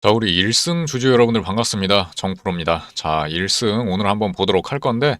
자, 우리 1승 주주 여러분들 반갑습니다. 정프로입니다. 자, 1승 오늘 한번 보도록 할 건데,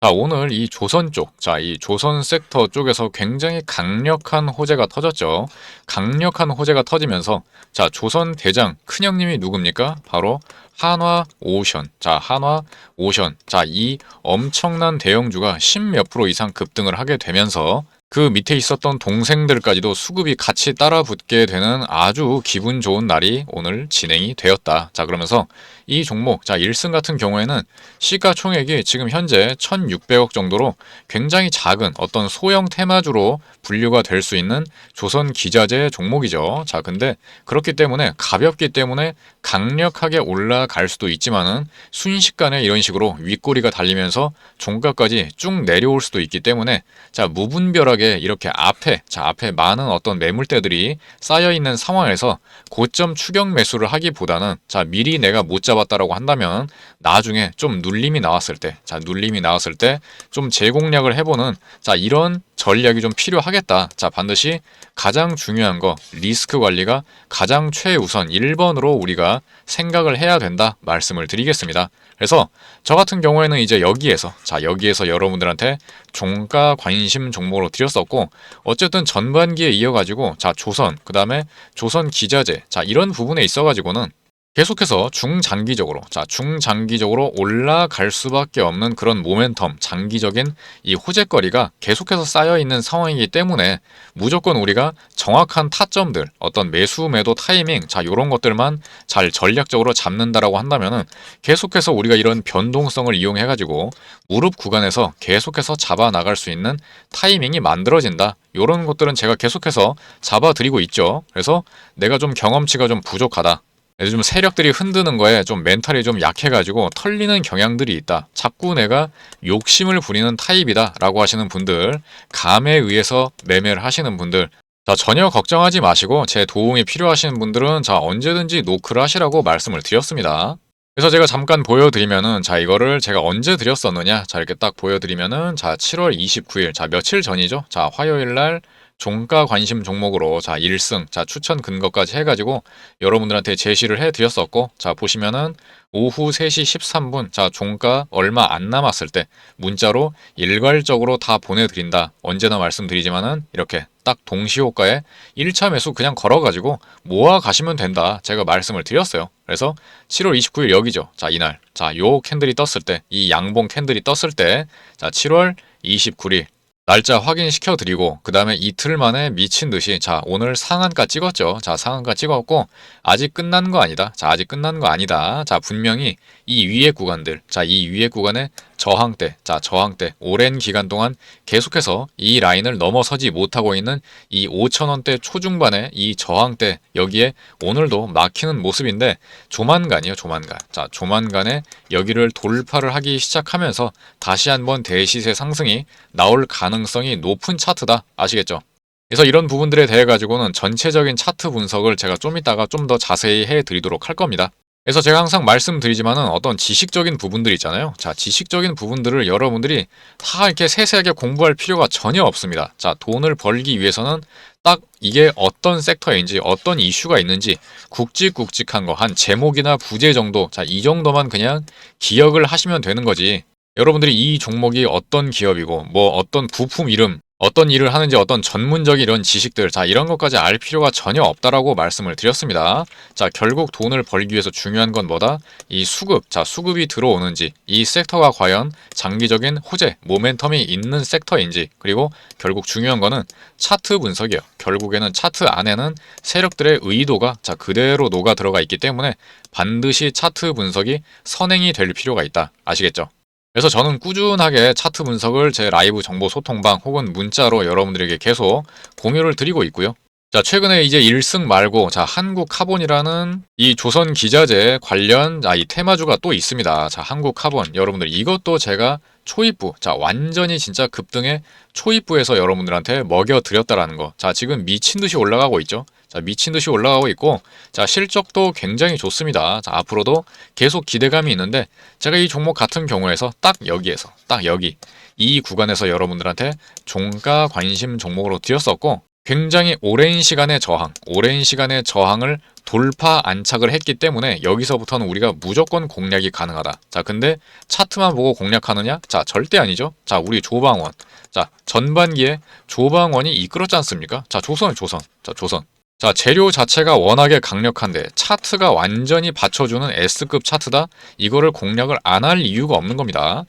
자, 오늘 이 조선 쪽, 자, 이 조선 섹터 쪽에서 굉장히 강력한 호재가 터졌죠. 강력한 호재가 터지면서, 자, 조선 대장 큰형님이 누굽니까? 바로 한화 오션. 자, 한화 오션. 자, 이 엄청난 대형주가 10 몇 프로 이상 급등을 하게 되면서, 그 밑에 있었던 동생들까지도 수급이 같이 따라 붙게 되는 아주 기분 좋은 날이 오늘 진행이 되었다. 자, 그러면서 이 종목, 자, 1승 같은 경우에는 시가총액이 지금 현재 1600억 정도로 굉장히 작은 어떤 소형 테마주로 분류가 될 수 있는 조선 기자재 종목이죠. 자, 근데 그렇기 때문에 가볍기 때문에 강력하게 올라갈 수도 있지만은 순식간에 이런 식으로 윗꼬리가 달리면서 종가까지 쭉 내려올 수도 있기 때문에 자, 무분별하게 이렇게 앞에, 자, 앞에 많은 어떤 매물대들이 쌓여 있는 상황에서 고점 추격 매수를 하기보다는 자, 미리 내가 못 잡았다라고 한다면 나중에 좀 눌림이 나왔을 때, 자, 눌림이 나왔을 때 좀 재공략을 해보는 자, 이런 전략이 좀 필요하겠다. 자, 반드시 가장 중요한 거 리스크 관리가 가장 최우선 1번으로 우리가 생각을 해야 된다 말씀을 드리겠습니다. 그래서 저 같은 경우에는 이제 여기에서 자 여기에서 여러분들한테 종가 관심 종목으로 드렸었고 어쨌든 전반기에 이어가지고 자 조선 그 다음에 조선 기자재 자 이런 부분에 있어가지고는 계속해서 중장기적으로 자 중장기적으로 올라갈 수밖에 없는 그런 모멘텀 장기적인 이 호재거리가 계속해서 쌓여 있는 상황이기 때문에 무조건 우리가 정확한 타점들 어떤 매수 매도 타이밍 자 이런 것들만 잘 전략적으로 잡는다라고 한다면은 계속해서 우리가 이런 변동성을 이용해 가지고 무릎 구간에서 계속해서 잡아 나갈 수 있는 타이밍이 만들어진다. 이런 것들은 제가 계속해서 잡아 드리고 있죠. 그래서 내가 좀 경험치가 좀 부족하다. 요즘 세력들이 흔드는 거에 좀 멘탈이 좀 약해가지고 털리는 경향들이 있다. 자꾸 내가 욕심을 부리는 타입이다. 라고 하시는 분들, 감에 의해서 매매를 하시는 분들, 자, 전혀 걱정하지 마시고 제 도움이 필요하신 분들은 자, 언제든지 노크를 하시라고 말씀을 드렸습니다. 그래서 제가 잠깐 보여드리면은 자 이거를 제가 언제 드렸었느냐 자 이렇게 딱 보여드리면은 자 7월 29일 자 며칠 전이죠 자 화요일 날 종가 관심 종목으로 자 1승 자 추천 근거까지 해가지고 여러분들한테 제시를 해드렸었고 자 보시면은 오후 3시 13분 자 종가 얼마 안 남았을 때 문자로 일괄적으로 다 보내드린다. 언제나 말씀드리지만은 이렇게 딱 동시호가에 1차 매수 그냥 걸어가지고 모아 가시면 된다. 제가 말씀을 드렸어요. 그래서 7월 29일 여기죠. 자 이날. 자 요 캔들이 떴을 때 이 양봉 캔들이 떴을 때 자 7월 29일 날짜 확인시켜 드리고 그 다음에 이틀 만에 미친 듯이 자 오늘 상한가 찍었죠? 자 상한가 찍었고 아직 끝난 거 아니다. 자 아직 끝난 거 아니다. 자 분명히 이 위에 구간들 자 이 위에 구간에 저항대 자 저항대 오랜 기간 동안 계속해서 이 라인을 넘어서지 못하고 있는 이 5천원대 초중반의 이 저항대 여기에 오늘도 막히는 모습인데 조만간이요 조만간 자 조만간에 여기를 돌파를 하기 시작하면서 다시 한번 대시세 상승이 나올 가능성이 높은 차트다 아시겠죠? 그래서 이런 부분들에 대해 가지고는 전체적인 차트 분석을 제가 좀 이따가 좀 더 자세히 해 드리도록 할 겁니다. 그래서 제가 항상 말씀드리지만은 어떤 지식적인 부분들 있잖아요. 자, 지식적인 부분들을 여러분들이 다 이렇게 세세하게 공부할 필요가 전혀 없습니다. 자, 돈을 벌기 위해서는 딱 이게 어떤 섹터인지 어떤 이슈가 있는지 굵직굵직한 거 한 제목이나 부제 정도 자, 이 정도만 그냥 기억을 하시면 되는 거지. 여러분들이 이 종목이 어떤 기업이고 뭐 어떤 부품 이름 어떤 일을 하는지 어떤 전문적인 이런 지식들 자 이런 것까지 알 필요가 전혀 없다라고 말씀을 드렸습니다. 자 결국 돈을 벌기 위해서 중요한 건 뭐다? 이 수급 자 수급이 들어오는지 이 섹터가 과연 장기적인 호재 모멘텀이 있는 섹터인지 그리고 결국 중요한 거는 차트 분석이에요. 결국에는 차트 안에는 세력들의 의도가 자 그대로 녹아 들어가 있기 때문에 반드시 차트 분석이 선행이 될 필요가 있다. 아시겠죠? 그래서 저는 꾸준하게 차트 분석을 제 라이브 정보 소통방 혹은 문자로 여러분들에게 계속 공유를 드리고 있고요. 자, 최근에 이제 1승 말고, 자, 한국 카본이라는 이 조선 기자재 관련, 아, 이 테마주가 또 있습니다. 자, 한국 카본. 여러분들 이것도 제가 초입부, 자, 완전히 진짜 급등의 초입부에서 여러분들한테 먹여 드렸다라는 거. 자, 지금 미친 듯이 올라가고 있죠. 자, 미친 듯이 올라가고 있고, 자, 실적도 굉장히 좋습니다. 자, 앞으로도 계속 기대감이 있는데, 제가 이 종목 같은 경우에서 딱 여기에서, 딱 여기, 이 구간에서 여러분들한테 종가 관심 종목으로 드렸었고, 굉장히 오랜 시간의 저항, 오랜 시간의 저항을 돌파 안착을 했기 때문에 여기서부터는 우리가 무조건 공략이 가능하다. 자, 근데 차트만 보고 공략하느냐? 자, 절대 아니죠. 자, 우리 조방원. 자, 전반기에 조방원이 이끌었지 않습니까? 자, 조선, 조선. 자, 조선. 자, 재료 자체가 워낙에 강력한데 차트가 완전히 받쳐주는 S급 차트다? 이거를 공략을 안 할 이유가 없는 겁니다.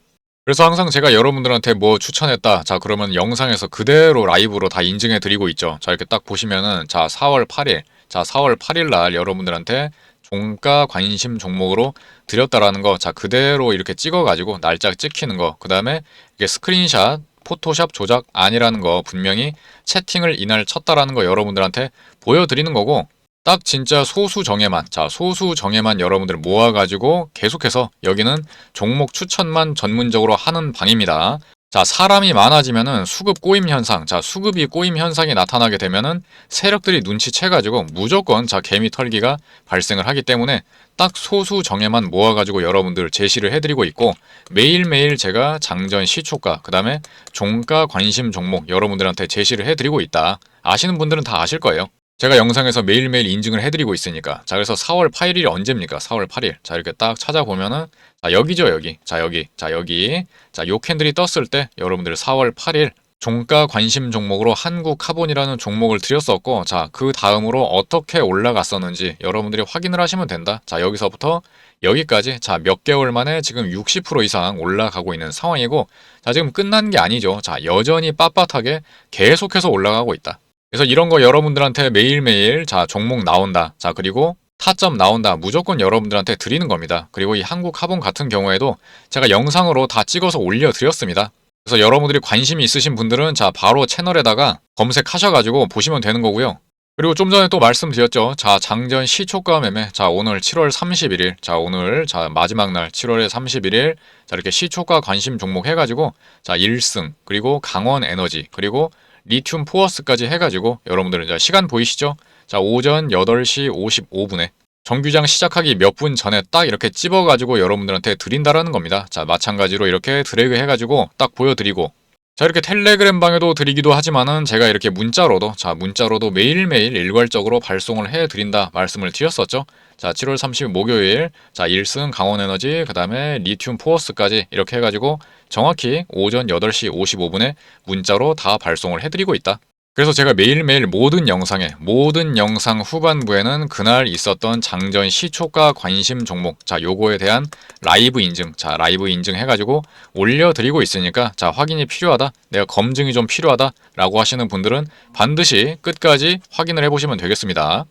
그래서 항상 제가 여러분들한테 뭐 추천했다. 자, 그러면 영상에서 그대로 라이브로 다 인증해 드리고 있죠. 자, 이렇게 딱 보시면은 자, 4월 8일. 자, 4월 8일 날 여러분들한테 종가 관심 종목으로 드렸다라는 거. 자, 그대로 이렇게 찍어 가지고 날짜 찍히는 거. 그 다음에 이게 스크린샷 포토샵 조작 아니라는 거 분명히 채팅을 이날 쳤다라는 거 여러분들한테 보여드리는 거고 딱 진짜 소수 정예만 자 소수 정예만 여러분들 모아가지고 계속해서 여기는 종목 추천만 전문적으로 하는 방입니다. 자 사람이 많아지면은 수급 꼬임 현상 자 수급이 꼬임 현상이 나타나게 되면은 세력들이 눈치채 가지고 무조건 자 개미 털기가 발생을 하기 때문에 딱 소수 정예만 모아 가지고 여러분들 제시를 해 드리고 있고 매일매일 제가 장전 시초가 그 다음에 종가 관심 종목 여러분들한테 제시를 해 드리고 있다. 아시는 분들은 다 아실 거예요 제가 영상에서 매일매일 인증을 해드리고 있으니까. 자 그래서 4월 8일이 언제입니까? 4월 8일. 자 이렇게 딱 찾아보면은 자 여기죠 여기. 자 여기. 자 여기. 자 요 캔들이 떴을 때 여러분들 4월 8일 종가 관심 종목으로 한국 카본이라는 종목을 드렸었고 자 그 다음으로 어떻게 올라갔었는지 여러분들이 확인을 하시면 된다. 자 여기서부터 여기까지. 자 몇 개월 만에 지금 60% 이상 올라가고 있는 상황이고 자 지금 끝난 게 아니죠. 자 여전히 빳빳하게 계속해서 올라가고 있다 그래서 이런 거 여러분들한테 매일매일 자 종목 나온다. 자 그리고 타점 나온다. 무조건 여러분들한테 드리는 겁니다. 그리고 이 한국 카본 같은 경우에도 제가 영상으로 다 찍어서 올려드렸습니다. 그래서 여러분들이 관심이 있으신 분들은 자 바로 채널에다가 검색하셔가지고 보시면 되는 거고요. 그리고 좀 전에 또 말씀드렸죠. 자, 장전 시초가 매매. 자, 오늘 7월 31일. 자, 오늘 자, 마지막 날 7월의 31일. 자, 이렇게 시초가 관심 종목 해 가지고 자, 1승, 그리고 강원 에너지, 그리고 리튬 포어스까지 해가지고 여러분들 이제 시간 보이시죠? 자 오전 8시 55분에 정규장 시작하기 몇 분 전에 딱 이렇게 찝어가지고 여러분들한테 드린다라는 겁니다. 자 마찬가지로 이렇게 드래그 해가지고 딱 보여드리고 자 이렇게 텔레그램 방에도 드리기도 하지만은 제가 이렇게 문자로도 자 문자로도 매일매일 일괄적으로 발송을 해드린다 말씀을 드렸었죠. 자 7월 30일 목요일 자 1승 강원에너지 그 다음에 리튬 포어스까지 이렇게 해가지고 정확히 오전 8시 55분에 문자로 다 발송을 해드리고 있다. 그래서 제가 매일매일 모든 영상에 모든 영상 후반부에는 그날 있었던 장전 시초가 관심 종목 자 요거에 대한 라이브 인증 자 라이브 인증 해가지고 올려드리고 있으니까 자 확인이 필요하다 내가 검증이 좀 필요하다 라고 하시는 분들은 반드시 끝까지 확인을 해보시면 되겠습니다.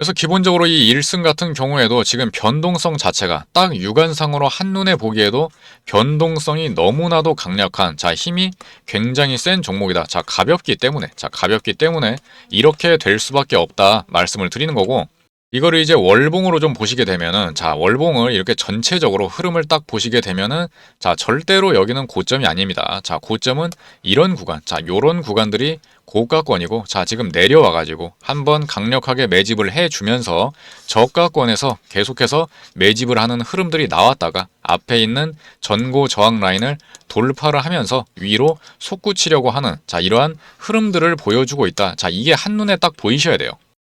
그래서 기본적으로 이 1승 같은 경우에도 지금 변동성 자체가 딱 육안상으로 한눈에 보기에도 변동성이 너무나도 강력한 자 힘이 굉장히 센 종목이다. 자 가볍기 때문에 자 가볍기 때문에 이렇게 될 수밖에 없다 말씀을 드리는 거고 이거를 이제 월봉으로 좀 보시게 되면은 자 월봉을 이렇게 전체적으로 흐름을 딱 보시게 되면은 자 절대로 여기는 고점이 아닙니다. 자 고점은 이런 구간 자 요런 구간들이 고가권이고 자 지금 내려와 가지고 한번 강력하게 매집을 해 주면서 저가권에서 계속해서 매집을 하는 흐름들이 나왔다가 앞에 있는 전고 저항 라인을 돌파를 하면서 위로 솟구치려고 하는 자 이러한 흐름들을 보여주고 있다. 자 이게 한눈에 딱 보이셔야 돼요.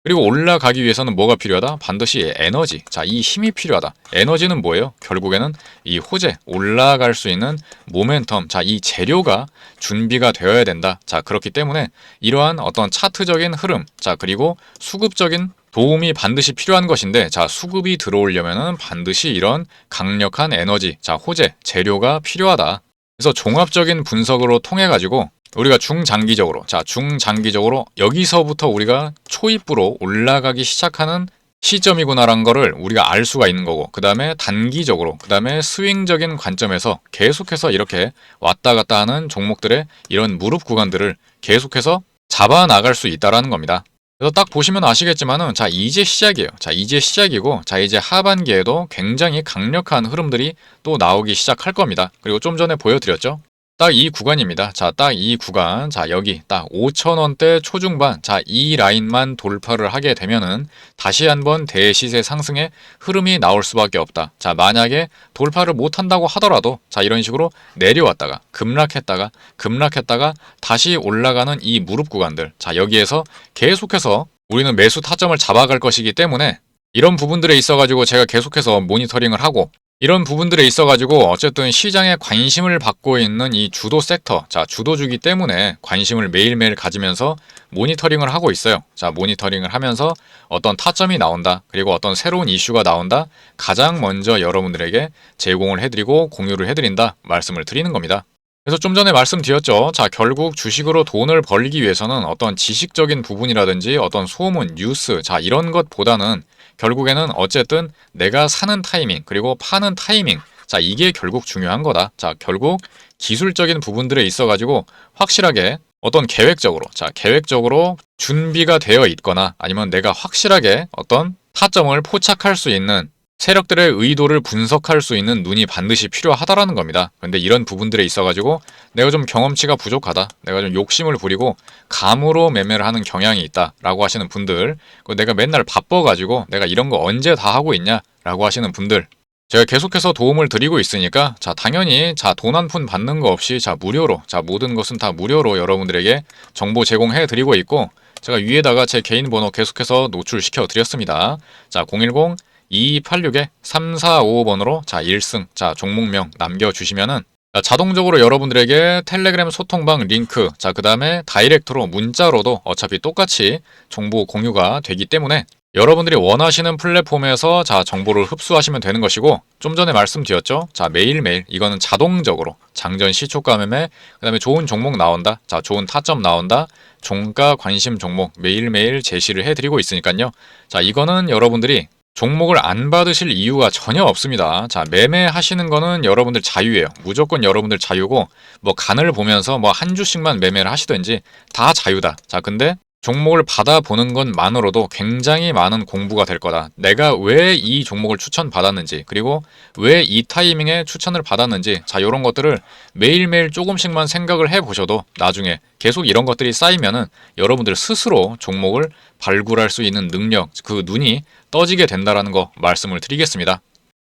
그리고 올라가기 위해서는 뭐가 필요하다? 반드시 에너지. 자, 이 힘이 필요하다. 에너지는 뭐예요? 결국에는 이 호재, 올라갈 수 있는 모멘텀. 자, 이 재료가 준비가 되어야 된다. 자, 그렇기 때문에 이러한 어떤 차트적인 흐름. 자, 그리고 수급적인 도움이 반드시 필요한 것인데, 자, 수급이 들어오려면은 반드시 이런 강력한 에너지, 자, 호재, 재료가 필요하다. 그래서 종합적인 분석으로 통해 가지고 우리가 중장기적으로 자 중장기적으로 여기서부터 우리가 초입부로 올라가기 시작하는 시점이구나라는 거를 우리가 알 수가 있는 거고 그 다음에 단기적으로 그 다음에 스윙적인 관점에서 계속해서 이렇게 왔다 갔다 하는 종목들의 이런 무릎 구간들을 계속해서 잡아 나갈 수 있다라는 겁니다. 그래서 딱 보시면 아시겠지만은 자 이제 시작이에요. 자 이제 시작이고 자 이제 하반기에도 굉장히 강력한 흐름들이 또 나오기 시작할 겁니다. 그리고 좀 전에 보여드렸죠. 딱 이 구간입니다. 자, 딱 이 구간. 자, 여기 딱 5,000원대 초중반. 자, 이 라인만 돌파를 하게 되면은 다시 한번 대시세 상승의 흐름이 나올 수밖에 없다. 자, 만약에 돌파를 못 한다고 하더라도 자, 이런 식으로 내려왔다가 급락했다가 급락했다가 다시 올라가는 이 무릎 구간들. 자, 여기에서 계속해서 우리는 매수 타점을 잡아갈 것이기 때문에 이런 부분들에 있어가지고 제가 계속해서 모니터링을 하고 이런 부분들에 있어가지고 어쨌든 시장에 관심을 받고 있는 이 주도 섹터, 자, 주도주기 때문에 관심을 매일매일 가지면서 모니터링을 하고 있어요. 자, 모니터링을 하면서 어떤 타점이 나온다, 그리고 어떤 새로운 이슈가 나온다, 가장 먼저 여러분들에게 제공을 해드리고 공유를 해드린다, 말씀을 드리는 겁니다. 그래서 좀 전에 말씀드렸죠. 자, 결국 주식으로 돈을 벌기 위해서는 어떤 지식적인 부분이라든지 어떤 소문, 뉴스, 자, 이런 것보다는 결국에는 어쨌든 내가 사는 타이밍, 그리고 파는 타이밍, 자, 이게 결국 중요한 거다. 자, 결국 기술적인 부분들에 있어 가지고 확실하게 어떤 계획적으로, 자, 계획적으로 준비가 되어 있거나 아니면 내가 확실하게 어떤 타점을 포착할 수 있는 세력들의 의도를 분석할 수 있는 눈이 반드시 필요하다라는 겁니다. 근데 이런 부분들에 있어가지고 내가 좀 경험치가 부족하다. 내가 좀 욕심을 부리고 감으로 매매를 하는 경향이 있다라고 하시는 분들, 그리고 내가 맨날 바빠가지고 내가 이런 거 언제 다 하고 있냐라고 하시는 분들, 제가 계속해서 도움을 드리고 있으니까 자 당연히 자 돈 한 푼 받는 거 없이 자 무료로 자 모든 것은 다 무료로 여러분들에게 정보 제공해 드리고 있고 제가 위에다가 제 개인 번호 계속해서 노출시켜 드렸습니다. 자 010 2286에 3455번으로 자 1승 자 종목명 남겨주시면은 자, 자동적으로 여러분들에게 텔레그램 소통방 링크 자 그 다음에 다이렉트로 문자로도 어차피 똑같이 정보 공유가 되기 때문에 여러분들이 원하시는 플랫폼에서 자 정보를 흡수하시면 되는 것이고 좀 전에 말씀드렸죠? 자 매일매일 이거는 자동적으로 장전 시초가 매매 그 다음에 좋은 종목 나온다 자 좋은 타점 나온다 종가 관심 종목 매일매일 제시를 해드리고 있으니까요. 자 이거는 여러분들이 종목을 안 받으실 이유가 전혀 없습니다. 자, 매매하시는 거는 여러분들 자유예요. 무조건 여러분들 자유고, 뭐, 간을 보면서 뭐, 한 주씩만 매매를 하시든지 다 자유다. 자, 근데 종목을 받아보는 것만으로도 굉장히 많은 공부가 될 거다. 내가 왜 이 종목을 추천받았는지, 그리고 왜 이 타이밍에 추천을 받았는지, 자, 이런 것들을 매일매일 조금씩만 생각을 해 보셔도 나중에 계속 이런 것들이 쌓이면은 여러분들 스스로 종목을 발굴할 수 있는 능력, 그 눈이 떠지게 된다라는 거 말씀을 드리겠습니다.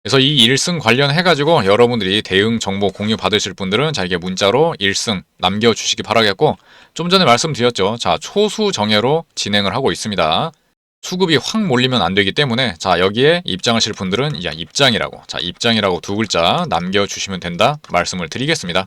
그래서 이 1승 관련해가지고 여러분들이 대응 정보 공유 받으실 분들은 자, 이게 문자로 1승 남겨주시기 바라겠고, 좀 전에 말씀드렸죠. 자, 초수 정예로 진행을 하고 있습니다. 수급이 확 몰리면 안 되기 때문에, 자, 여기에 입장하실 분들은, 야, 입장이라고, 자, 입장이라고 두 글자 남겨주시면 된다 말씀을 드리겠습니다.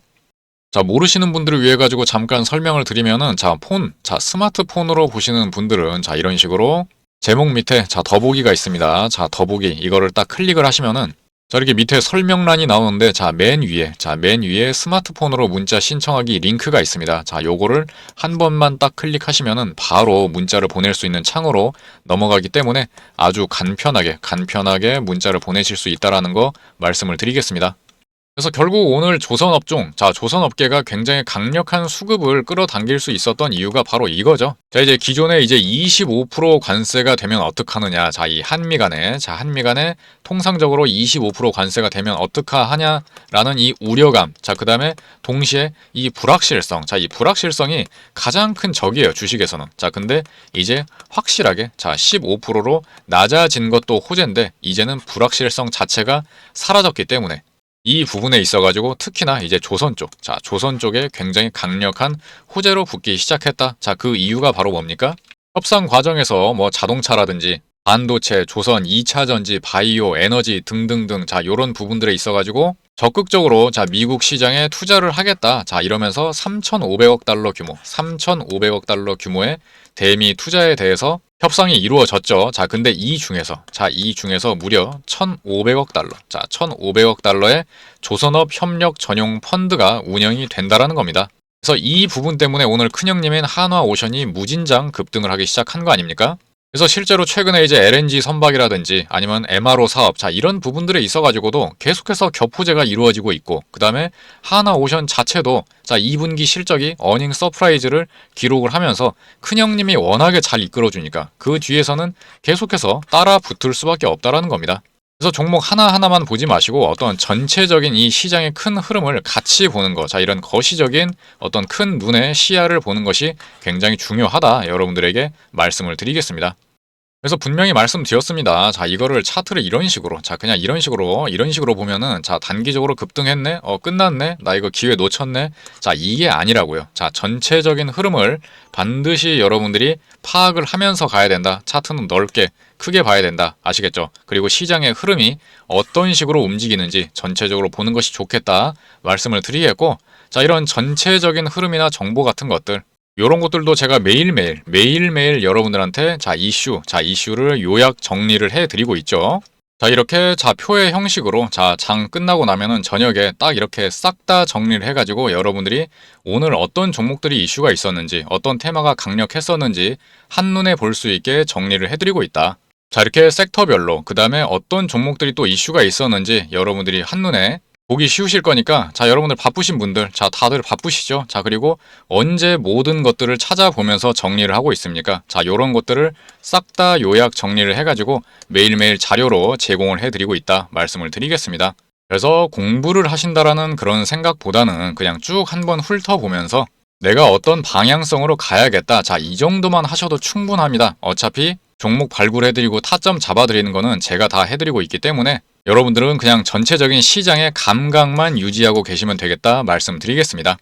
자, 모르시는 분들을 위해 가지고 잠깐 설명을 드리면은, 자, 폰, 자, 스마트폰으로 보시는 분들은, 자, 이런 식으로 제목 밑에 자 더보기가 있습니다. 자 더보기 이거를 딱 클릭을 하시면은 자 이렇게 밑에 설명란이 나오는데 자 맨 위에 자 맨 위에 스마트폰으로 문자 신청하기 링크가 있습니다. 자 요거를 한 번만 딱 클릭하시면은 바로 문자를 보낼 수 있는 창으로 넘어가기 때문에 아주 간편하게 간편하게 문자를 보내실 수 있다라는 거 말씀을 드리겠습니다. 그래서 결국 오늘 조선업종, 자, 조선업계가 굉장히 강력한 수급을 끌어당길 수 있었던 이유가 바로 이거죠. 자, 이제 기존에 이제 25% 관세가 되면 어떡하느냐. 자, 이 한미 간에, 자, 한미 간에 통상적으로 25% 관세가 되면 어떡하냐라는 이 우려감. 자, 그 다음에 동시에 이 불확실성. 자, 이 불확실성이 가장 큰 적이에요, 주식에서는. 자, 근데 이제 확실하게, 자, 15%로 낮아진 것도 호재인데, 이제는 불확실성 자체가 사라졌기 때문에 이 부분에 있어가지고 특히나 이제 조선 쪽, 자, 조선 쪽에 굉장히 강력한 호재로 붙기 시작했다. 자, 그 이유가 바로 뭡니까? 협상 과정에서 뭐 자동차라든지 반도체, 조선, 2차 전지, 바이오, 에너지 등등등 자, 요런 부분들에 있어가지고 적극적으로 자, 미국 시장에 투자를 하겠다. 자, 이러면서 3,500억 달러 규모, 3,500억 달러 규모의 대미 투자에 대해서 협상이 이루어졌죠. 자, 근데 이 중에서, 자, 이 중에서 무려 1,500억 달러, 자, 1,500억 달러의 조선업 협력 전용 펀드가 운영이 된다라는 겁니다. 그래서 이 부분 때문에 오늘 큰형님인 한화오션이 무진장 급등을 하기 시작한 거 아닙니까? 그래서 실제로 최근에 이제 LNG 선박이라든지 아니면 MRO 사업, 자, 이런 부분들에 있어 가지고도 계속해서 겹호재가 이루어지고 있고, 그 다음에 하나 오션 자체도 자, 2분기 실적이 어닝 서프라이즈를 기록을 하면서 큰형님이 워낙에 잘 이끌어 주니까 그 뒤에서는 계속해서 따라 붙을 수밖에 없다라는 겁니다. 그래서 종목 하나하나만 보지 마시고 어떤 전체적인 이 시장의 큰 흐름을 같이 보는 거. 자, 이런 거시적인 어떤 큰 눈의 시야를 보는 것이 굉장히 중요하다. 여러분들에게 말씀을 드리겠습니다. 그래서 분명히 말씀드렸습니다. 자, 이거를 차트를 이런 식으로, 자, 그냥 이런 식으로, 이런 식으로 보면은, 자, 단기적으로 급등했네? 어, 끝났네? 나 이거 기회 놓쳤네? 자, 이게 아니라고요. 자, 전체적인 흐름을 반드시 여러분들이 파악을 하면서 가야 된다. 차트는 넓게, 크게 봐야 된다. 아시겠죠? 그리고 시장의 흐름이 어떤 식으로 움직이는지 전체적으로 보는 것이 좋겠다. 말씀을 드리겠고, 자, 이런 전체적인 흐름이나 정보 같은 것들, 이런 것들도 제가 매일매일 매일매일 여러분들한테 자 이슈 자 이슈를 요약 정리를 해 드리고 있죠. 자 이렇게 자 표의 형식으로 자 장 끝나고 나면은 저녁에 딱 이렇게 싹 다 정리를 해가지고 여러분들이 오늘 어떤 종목들이 이슈가 있었는지 어떤 테마가 강력했었는지 한눈에 볼 수 있게 정리를 해드리고 있다. 자 이렇게 섹터별로 그 다음에 어떤 종목들이 또 이슈가 있었는지 여러분들이 한눈에 보기 쉬우실 거니까 자 여러분들 바쁘신 분들 자 다들 바쁘시죠? 자 그리고 언제 모든 것들을 찾아보면서 정리를 하고 있습니까? 자 요런 것들을 싹 다 요약 정리를 해가지고 매일매일 자료로 제공을 해드리고 있다 말씀을 드리겠습니다. 그래서 공부를 하신다라는 그런 생각보다는 그냥 쭉 한번 훑어보면서 내가 어떤 방향성으로 가야겠다. 자 이 정도만 하셔도 충분합니다. 어차피 종목 발굴해드리고 타점 잡아드리는 거는 제가 다 해드리고 있기 때문에 여러분들은 그냥 전체적인 시장의 감각만 유지하고 계시면 되겠다 말씀드리겠습니다.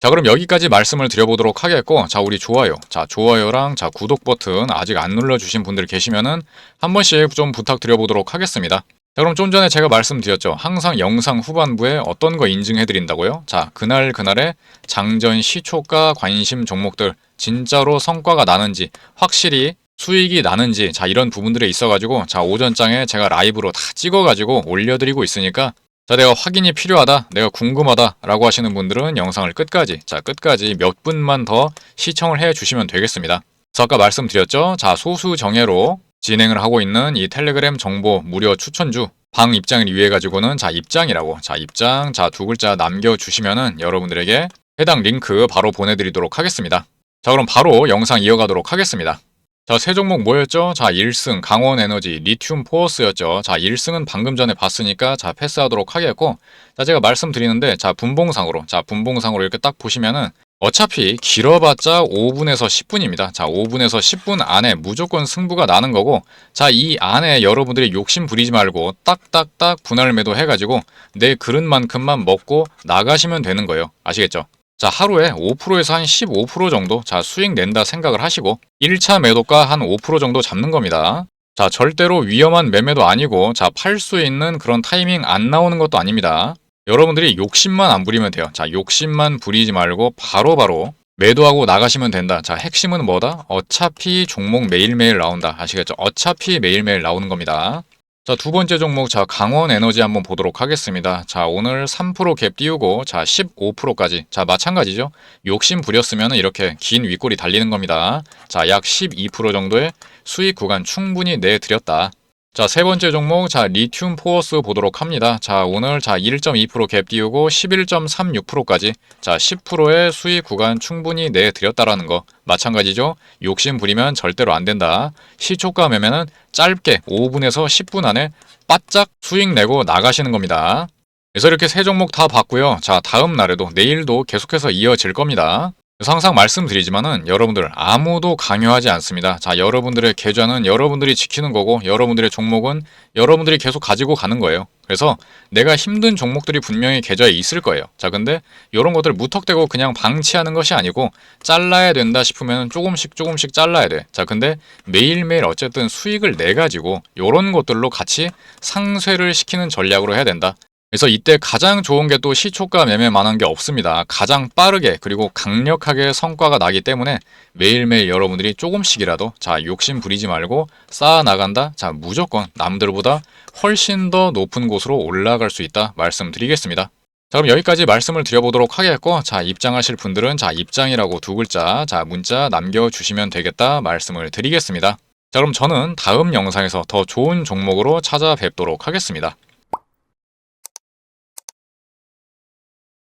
자 그럼 여기까지 말씀을 드려보도록 하겠고 자 우리 좋아요 자 좋아요랑 자 구독 버튼 아직 안 눌러주신 분들 계시면은 한 번씩 좀 부탁드려보도록 하겠습니다. 자 그럼 좀 전에 제가 말씀드렸죠 항상 영상 후반부에 어떤 거 인증해드린다고요 자 그날 그날의 장전 시초가 관심 종목들 진짜로 성과가 나는지 확실히 수익이 나는지 자 이런 부분들에 있어가지고 자 오전장에 제가 라이브로 다 찍어가지고 올려드리고 있으니까 자 내가 확인이 필요하다 내가 궁금하다 라고 하시는 분들은 영상을 끝까지 자 끝까지 몇 분만 더 시청을 해 주시면 되겠습니다. 그래서 아까 말씀드렸죠? 자 소수 정예로 진행을 하고 있는 이 텔레그램 정보 무료 추천주 방 입장을 위해 가지고는 자 입장이라고 자 입장 자 두 글자 남겨주시면은 여러분들에게 해당 링크 바로 보내드리도록 하겠습니다. 자 그럼 바로 영상 이어가도록 하겠습니다 자, 세 종목 뭐였죠? 자, 1승 강원 에너지 리튬 포어스였죠. 자, 1승은 방금 전에 봤으니까 자, 패스하도록 하겠고. 자, 제가 말씀드리는데 자, 분봉상으로. 자, 분봉상으로 이렇게 딱 보시면은 어차피 길어봤자 5분에서 10분입니다. 자, 5분에서 10분 안에 무조건 승부가 나는 거고, 자, 이 안에 여러분들이 욕심 부리지 말고 딱딱딱 분할 매도 해가지고 내 그릇만큼만 먹고 나가시면 되는 거예요. 아시겠죠? 자, 하루에 5%에서 한 15% 정도 자, 수익 낸다 생각을 하시고 1차 매도가 한 5% 정도 잡는 겁니다. 자, 절대로 위험한 매매도 아니고 자, 팔 수 있는 그런 타이밍 안 나오는 것도 아닙니다. 여러분들이 욕심만 안 부리면 돼요. 자, 욕심만 부리지 말고 바로바로 바로 매도하고 나가시면 된다. 자, 핵심은 뭐다? 어차피 종목 매일매일 나온다. 아시겠죠? 어차피 매일매일 나오는 겁니다. 자, 두 번째 종목, 자, 강원 에너지 한번 보도록 하겠습니다. 자, 오늘 3%갭 띄우고, 자, 15%까지. 자, 마찬가지죠. 욕심 부렸으면 이렇게 긴 윗골이 달리는 겁니다. 자, 약 12% 정도의 수익 구간 충분히 내드렸다. 자, 세 번째 종목, 자, 리튬 포어스 보도록 합니다. 자, 오늘 자, 1.2%갭 띄우고 11.36%까지. 자, 10%의 수익 구간 충분히 내드렸다라는 거. 마찬가지죠. 욕심 부리면 절대로 안 된다. 시초가 매매는 짧게 5분에서 10분 안에 바짝 수익 내고 나가시는 겁니다. 그래서 이렇게 세 종목 다 봤고요. 자, 다음 날에도 내일도 계속해서 이어질 겁니다. 항상 말씀드리지만은 여러분들 아무도 강요하지 않습니다. 자, 여러분들의 계좌는 여러분들이 지키는 거고 여러분들의 종목은 여러분들이 계속 가지고 가는 거예요. 그래서 내가 힘든 종목들이 분명히 계좌에 있을 거예요. 자, 근데 이런 것들 무턱대고 그냥 방치하는 것이 아니고 잘라야 된다 싶으면 조금씩 조금씩 잘라야 돼. 자, 근데 매일매일 어쨌든 수익을 내 가지고 이런 것들로 같이 상쇄를 시키는 전략으로 해야 된다. 그래서 이때 가장 좋은 게 또 시초가 매매만한 게 없습니다. 가장 빠르게 그리고 강력하게 성과가 나기 때문에 매일매일 여러분들이 조금씩이라도 자 욕심 부리지 말고 쌓아 나간다. 자 무조건 남들보다 훨씬 더 높은 곳으로 올라갈 수 있다 말씀드리겠습니다. 자 그럼 여기까지 말씀을 드려보도록 하겠고 자 입장하실 분들은 자 입장이라고 두 글자 자 문자 남겨주시면 되겠다 말씀을 드리겠습니다. 자 그럼 저는 다음 영상에서 더 좋은 종목으로 찾아뵙도록 하겠습니다.